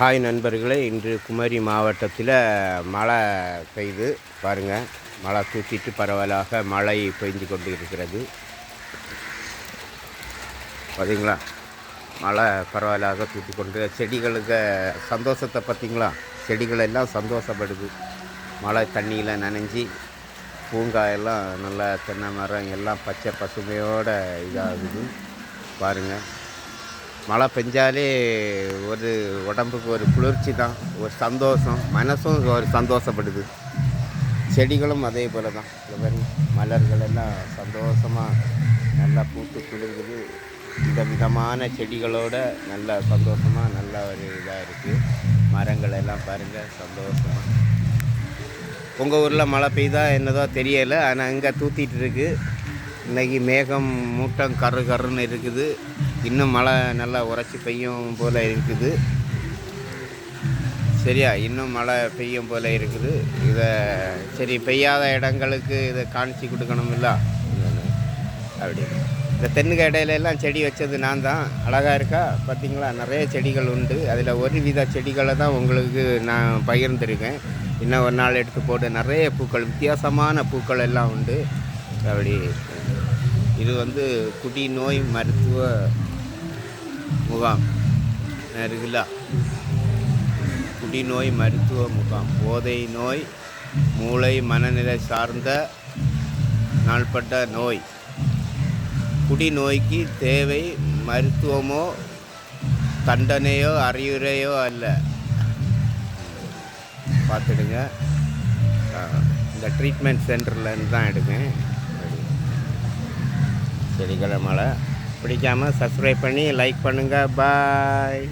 Hi நண்பர்களே இன்று குமரி மாவட்டத்தில் மழை பெய்யுது பாருங்கள் மழை தூக்கிட்டு பரவலாக மழை பெய்ஞ்சு கொண்டு இருக்கிறது பார்த்தீங்களா மழை பரவலாக தூக்கி கொண்டு செடிகளுக்கு சந்தோஷத்தை பார்த்தீங்களா செடிகள் எல்லாம் சந்தோஷப்படுது. மழை தண்ணியில் நனைஞ்சி பூங்காயெல்லாம் நல்லா தென்னை மரம் எல்லாம் பச்சை பசுமையோடு இதாகுது. பாருங்கள் மழை பெஞ்சாலே ஒரு உடம்புக்கு ஒரு குளிர்ச்சி தான் ஒரு சந்தோஷம் மனசும் ஒரு சந்தோஷப்படுது. செடிகளும் அதே போல் தான். இந்த மாதிரி மலர்கள் எல்லாம் சந்தோஷமாக நல்லா பூத்து குளிர்குது வித விதமான செடிகளோட நல்லா சந்தோஷமாக நல்ல ஒரு இதாக இருக்குது மரங்கள் எல்லாம் பாருங்கள் சந்தோஷமாக உங்கள் ஊரில் மழை பெய்தா என்னதோ தெரியலை ஆனால் இங்கே தூத்திட்டு இருக்குது இன்றைக்கி மேகம் மூட்டம் கரு கருன்னு இருக்குது. இன்னும் மழை நல்லா உரைச்சி பெய்யும் போல் இருக்குது. சரியா? இன்னும் மழை பெய்யும் போல் இருக்குது. இதை சரி பெய்யாத இடங்களுக்கு இதை காணிச்சு கொடுக்கணுமில்ல? அப்படி. இந்த தென்னுக்கு இடையில எல்லாம் செடி வச்சது நான் தான். அழகாக இருக்கா? பார்த்தீங்களா? நிறைய செடிகள் உண்டு. அதில் ஒரு வித செடிகளை தான் உங்களுக்கு நான் பகிர்ந்துருக்கேன். இன்னும் ஒரு நாள் எடுத்து போட்டு நிறைய பூக்கள் வித்தியாசமான பூக்கள் எல்லாம் உண்டு. அப்படி. இது வந்து குடி நோய் மருத்துவ முகாம். என்ன குடிநோய் மருத்துவ முகாம். போதை நோய் மூளை மனநிலை சார்ந்த நாள்பட்ட நோய். குடிநோய்க்கு தேவை மருத்துவமோ தண்டனையோ அறிவுரையோ அல்ல. பார்த்துடுங்க. இந்த ட்ரீட்மெண்ட் சென்டர்லேருந்து தான் எடுங்க. செடிகளை மழை பிடிக்காமல் சப்ஸ்கிரைப் பண்ணி லைக் பண்ணுங்கள் பாய்